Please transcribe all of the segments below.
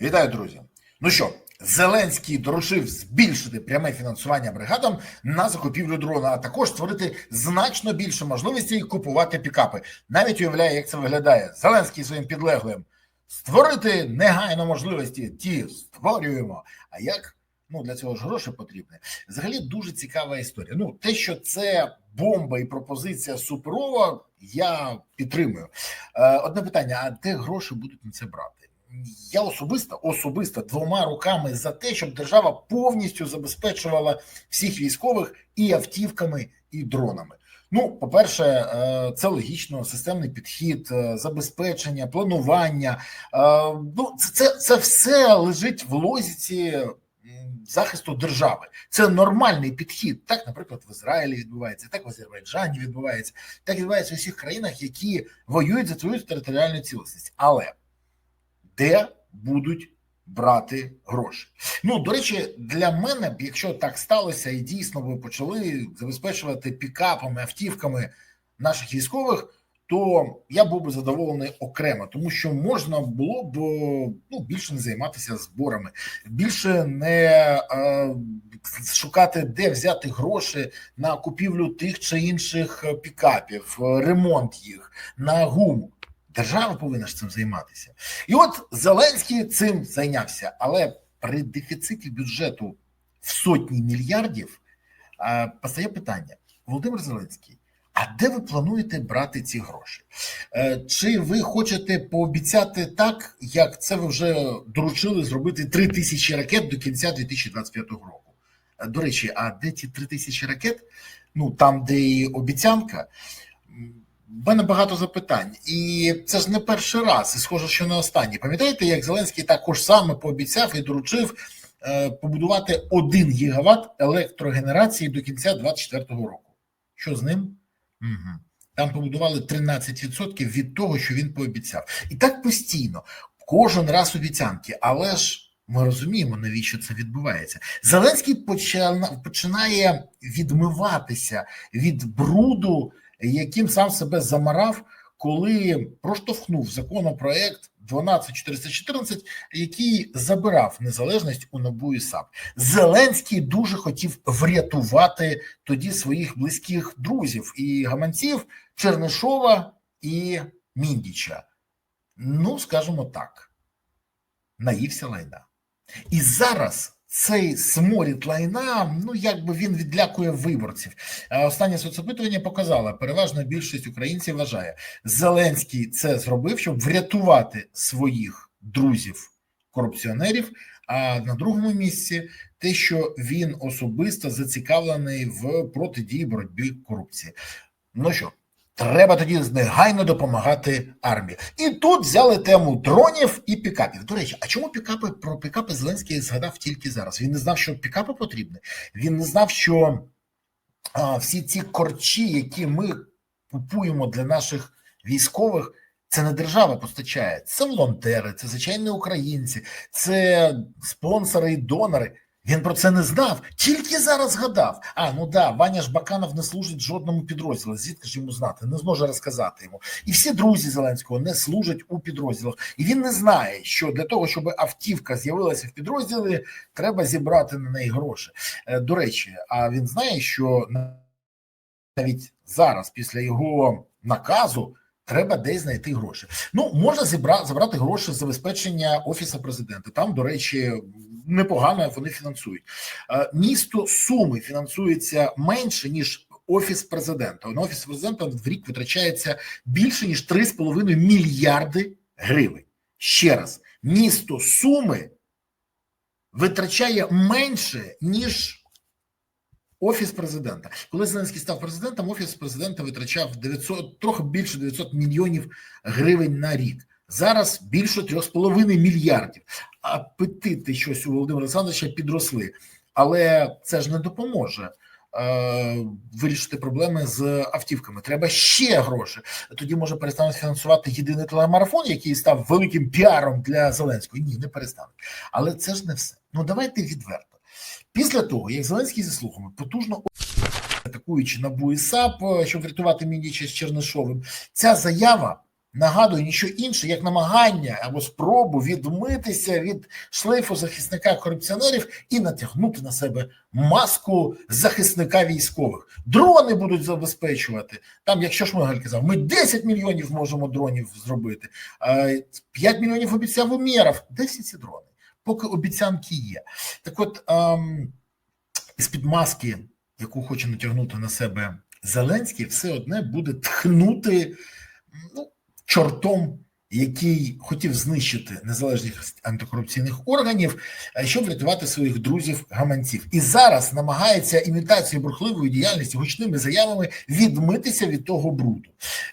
Вітаю, друзі. Ну що, Зеленський доручив збільшити пряме фінансування бригадам на закупівлю дрона, а також створити значно більше можливостей купувати пікапи. Навіть уявляє, як це виглядає. Зеленський своїм підлеглим створити негайно можливості. Ті створюємо. А як? Ну для цього ж гроші потрібні. Взагалі дуже цікава історія. Ну, те, що це бомба і пропозиція суперова, я підтримую. Е, Одне питання: а де гроші будуть на це брати? Я особисто особисто двома руками за те, щоб держава повністю забезпечувала всіх військових і автівками, і дронами. Ну, по-перше, е, це логічно, системний підхід, е, забезпечення, планування. Е, Ну, це, це, це все лежить в логіці захисту держави. Це нормальний підхід. Так, наприклад, в Ізраїлі відбувається, так в Азербайджані відбувається, так відбувається у всіх країнах, які воюють за свою територіальну цілісність. Але де будуть брати гроші? Ну до речі, для мене, якщо так сталося, і дійсно ви почали забезпечувати пікапами, автівками наших військових. То я був би задоволений окремо, тому що можна було б ну більше не займатися зборами, більше не е, шукати, де взяти гроші на купівлю тих чи інших пікапів, ремонт їх на гуму. Держава повинна ж цим займатися, і от Зеленський цим зайнявся, але при дефіциті бюджету в сотні мільярдів постає питання: Володимир Зеленський. А де ви плануєте брати ці гроші? Е, Чи ви хочете пообіцяти так, як це ви вже доручили зробити 3 тисячі ракет до кінця 2025 року? Е, До речі, а де ті 3 тисячі ракет? Ну там, де і обіцянка. Мене багато запитань, і це ж не перший раз, і схоже, що не останній. Пам'ятаєте, як Зеленський також саме пообіцяв і доручив е, побудувати 1 гігават електрогенерації до кінця 2024 року? Що з ним? Угу. Там побудували 13% від того, що він пообіцяв, і так постійно, кожен раз обіцянки, але ж. Ми розуміємо, навіщо це відбувається. Зеленський починає відмиватися від бруду, яким сам себе замарав, коли проштовхнув законопроект 12414, який забирав незалежність у НАБУ і САП. Зеленський дуже хотів врятувати тоді своїх близьких друзів і гаманців Чернишова і Міндіча. Ну, скажімо так, наївся лайна. І зараз цей сморід лайна, ну якби він відлякує виборців. Останнє соцопитування показало, переважна більшість українців вважає, Зеленський це зробив, щоб врятувати своїх друзів корупціонерів. А на другому місці те, що він особисто зацікавлений в протидії боротьбі корупції. Ну що? Треба тоді негайно допомагати армії. І тут взяли тему дронів і пікапів. До речі, а чому пікапи про пікапи Зеленський згадав тільки зараз? Він не знав, що пікапи потрібні. Він не знав, що а, всі ці корчі, які ми купуємо для наших військових, це не держава постачає. Це волонтери, це звичайні українці, це спонсори і донори. Він про це не знав, тільки зараз згадав. А ну да, Ваня Жбаканов не служить жодному підрозділу. Звідки ж йому знати, не зможе розказати йому. І всі друзі Зеленського не служать у підрозділах. І він не знає, що для того, щоб автівка з'явилася в підрозділі, треба зібрати на неї гроші. До речі, а він знає, що навіть зараз, після його наказу. Треба десь знайти гроші. Ну можна зібрати забрати гроші з забезпечення офісу президента. Там, до речі, непогано вони фінансують. Місто Суми фінансується менше ніж офіс президента. На офіс президента в рік витрачається більше ніж 3,5 мільярди гривень. Ще раз, місто Суми витрачає менше ніж. Офіс президента, коли Зеленський став президентом, офіс президента витрачав 900, трохи більше 900 мільйонів гривень на рік. Зараз більше 3,5 мільярдів. Апетити щось у Володимира Олександровича підросли, але це ж не допоможе е, вирішити проблеми з автівками. Треба ще гроші. Тоді може перестануть фінансувати єдиний телемарафон, який став великим піаром для Зеленського. Ні, не перестануть. Але це ж не все. Ну давайте відверто. Після того, як Зеленський зі слухами потужно атакуючи НАБУ і САП, щоб врятувати Мініча з Чернишовим, ця заява нагадує ніщо інше, як намагання або спробу відмитися від шлейфу захисника корупціонерів і натягнути на себе маску захисника військових. Дрони будуть забезпечувати. Там, якщо Шмигаль казав, ми 10 мільйонів можемо дронів зробити, 5 мільйонів обіцяв Умєров. Де всі ці дрони? Поки обіцянки є. Так от ем, з-під маски, яку хоче натягнути на себе Зеленський, все одне буде тхнути ну, чортом, який хотів знищити незалежність антикорупційних органів, е, щоб врятувати своїх друзів гаманців, і зараз намагається імітацією бурхливої діяльності гучними заявами відмитися від того бруду.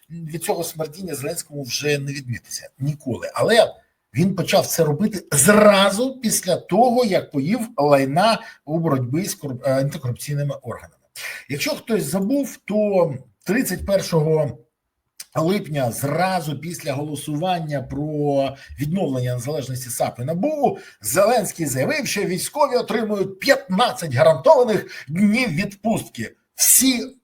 Від цього смертіння Зеленському вже не відмітися ніколи. Але він почав це робити зразу після того, як поїв лайна у боротьбі з е, антикорупційними органами. Якщо хтось забув, то 31 липня, зразу після голосування про відновлення незалежності САП і НАБУ, Зеленський заявив, що військові отримують 15 гарантованих днів відпустки. Всі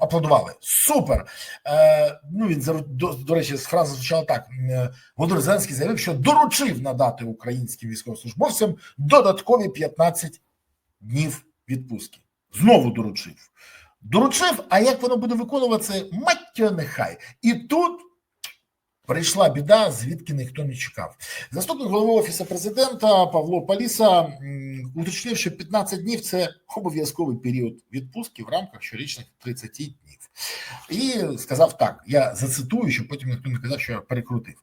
аплодували. Супер. Е, ну він до, до речі, фраза звучала так: е, Володимир Зеленський заявив, що доручив надати українським військовослужбовцям додаткові 15 днів відпустки. Знову доручив. Доручив, а як воно буде виконуватися, маття нехай. І тут прийшла біда, звідки ніхто не чекав. Заступник голови офісу президента Павло Паліса уточнив, що 15 днів це обов'язковий період відпустки в рамках щорічних 30 днів. І сказав так: я зацитую, щоб потім ніхто не казав, що я перекрутив.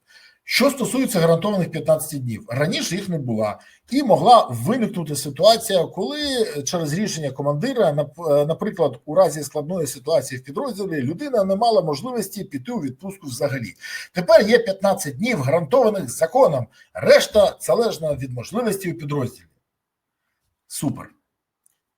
Що стосується гарантованих 15 днів, раніше їх не була, і могла виникнути ситуація, коли через рішення командира, наприклад, у разі складної ситуації в підрозділі, людина не мала можливості піти у відпустку взагалі. Тепер є 15 днів, гарантованих законом. Решта залежна від можливості у підрозділі. Супер.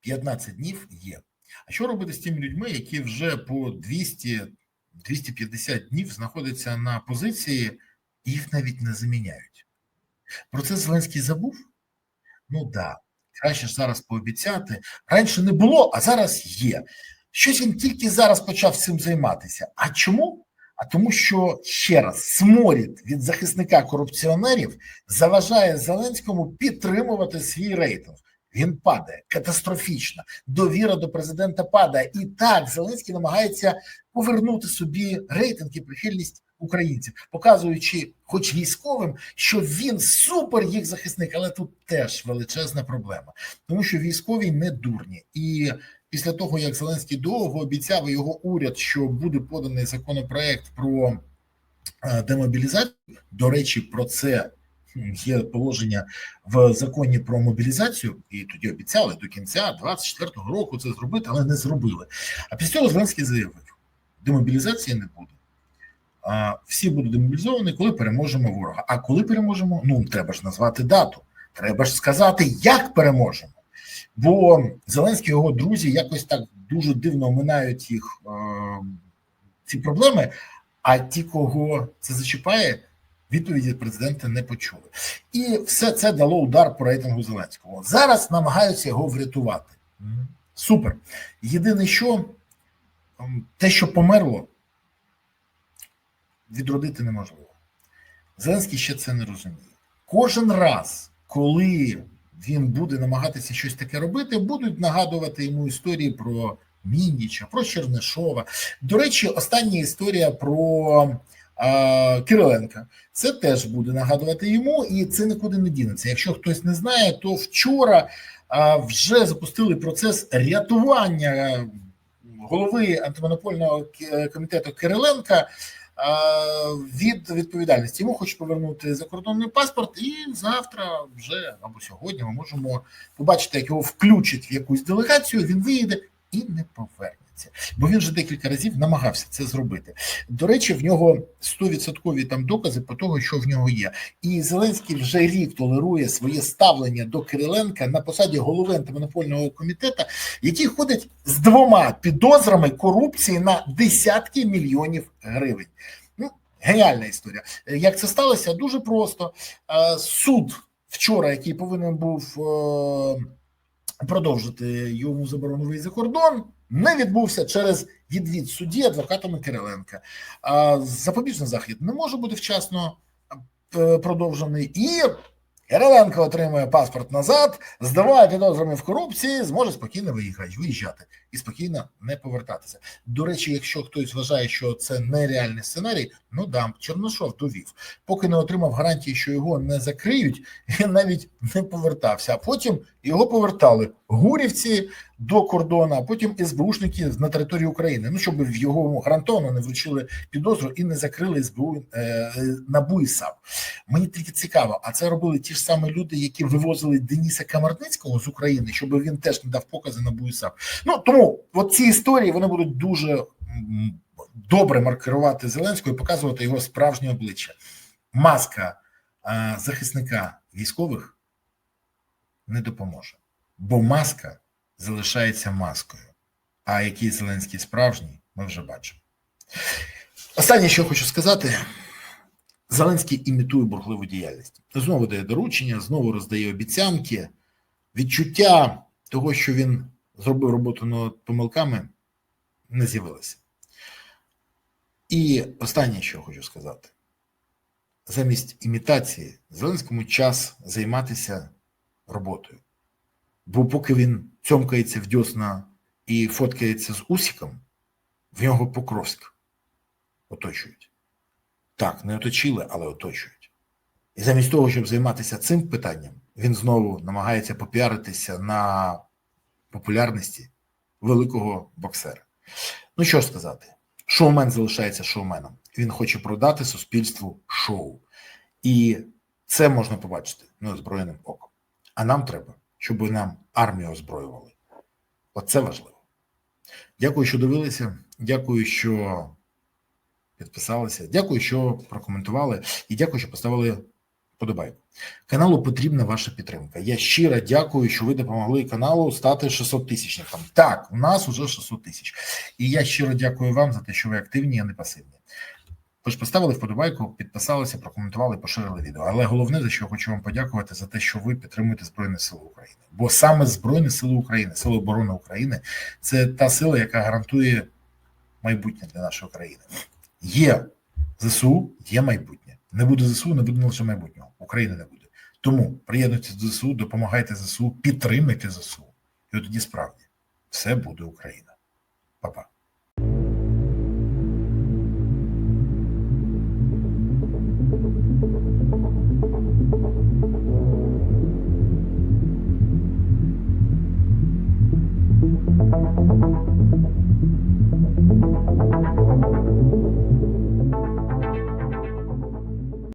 15 днів є. А що робити з тими людьми, які вже по 200-250 днів знаходяться на позиції? Їх навіть не заміняють. Про це Зеленський забув? Ну так, да. краще ж зараз пообіцяти. Раніше не було, а зараз є. Щось він тільки зараз почав цим займатися. А чому? А тому, що ще раз сморід від захисника корупціонерів заважає Зеленському підтримувати свій рейтинг. Він падає катастрофічно. Довіра до президента падає. І так Зеленський намагається повернути собі рейтинг і прихильність українців, показуючи, хоч військовим, що він супер їх захисник, але тут теж величезна проблема, тому що військові не дурні і. Після того, як Зеленський довго обіцяв його уряд, що буде поданий законопроект про е, демобілізацію. До речі, про це є положення в законі про мобілізацію, і тоді обіцяли до кінця 24-го року це зробити, але не зробили. А після цього Зеленський заявив: демобілізації не буде всі будуть демобілізовані, коли переможемо ворога. А коли переможемо, ну треба ж назвати дату. Треба ж сказати, як переможемо. Бо Зеленський і його друзі якось так дуже дивно оминають їх е, ці проблеми. А ті, кого це зачіпає, відповіді президента не почули. І все це дало удар по рейтингу Зеленського. Зараз намагаються його врятувати. Супер. Єдине, що те, що померло відродити неможливо. Зеленський ще це не розуміє. Кожен раз, коли він буде намагатися щось таке робити, будуть нагадувати йому історії про Мінніча, про Чернишова. До речі, остання історія про Кириленка. Це теж буде нагадувати йому, і це нікуди не дінеться. Якщо хтось не знає, то вчора вже запустили процес рятування голови антимонопольного комітету Кириленка від відповідальності. Йому хочуть повернути закордонний паспорт, і завтра, вже або сьогодні, ми можемо побачити, як його включать в якусь делегацію. Він виїде і не повернеться. Бо він вже декілька разів намагався це зробити. До речі, в нього 100% там докази по того, що в нього є. І Зеленський вже рік толерує своє ставлення до Кириленка на посаді голови антимонопольного комітету, який ходить з двома підозрами корупції на десятки мільйонів гривень. Ну, Геніальна історія. Як це сталося? Дуже просто. Суд вчора, який повинен був е, продовжити йому заборону за кордон не відбувся через відвід судді адвокатами Кириленка. Запобіжний захід не може бути вчасно е, продовжений і. Кириленко отримує паспорт назад, здаває підозрами в корупції, зможе спокійно виїхати, виїжджати і спокійно не повертатися. До речі, якщо хтось вважає, що це нереальний сценарій, ну да, Чорношов довів. Поки не отримав гарантії, що його не закриють, він навіть не повертався. А потім його повертали гурівці до кордону, а потім СБУшники на території України. Ну щоб в його гарантовано не вручили підозру і не закрили СБУ е, НАБУ і САП. Мені тільки цікаво, а це робили ті ж самі люди, які вивозили Дениса Камарницького з України, щоб він теж не дав покази на БУСАП. Ну тому от ці історії вони будуть дуже добре маркерувати Зеленського і показувати його справжнє обличчя. Маска е, захисника військових не допоможе, бо маска залишається маскою. А який Зеленський справжній, ми вже бачимо. Останнє, що хочу сказати. Зеленський імітує бурхливу діяльність. Знову дає доручення, знову роздає обіцянки. Відчуття того, що він зробив роботу над помилками, не з'явилося. І останнє, що хочу сказати: замість імітації Зеленському час займатися роботою. Бо поки він цьомкається в дьосна і фоткається з Усіком, в нього Покровськ оточують. Так, не оточили, але оточують. І замість того, щоб займатися цим питанням, він знову намагається попіаритися на популярності великого боксера. Ну що сказати, шоумен залишається шоуменом. Він хоче продати суспільству шоу. І це можна побачити неозброєним оком. А нам треба, щоб нам армію озброювали. Оце важливо. Дякую, що дивилися. Дякую, що підписалися. Дякую, що прокоментували, і дякую, що поставили подобайку. Каналу потрібна ваша підтримка. Я щиро дякую, що ви допомогли каналу стати 600 тисячником. Так, у нас уже 600 тисяч. І я щиро дякую вам за те, що ви активні, а не пасивні. Ви ж поставили вподобайку, підписалися, прокоментували, поширили відео. Але головне, за що я хочу вам подякувати, за те, що ви підтримуєте Збройні Сили України. Бо саме Збройні Сили України, Сили оборони України це та сила, яка гарантує майбутнє для нашої країни. Є ЗСУ, є майбутнє. Не буде ЗСУ, не буде лише майбутнього. України не буде. Тому приєднуйтесь до ЗСУ, допомагайте ЗСУ, підтримайте ЗСУ. І от тоді справді все буде Україна. Па-па.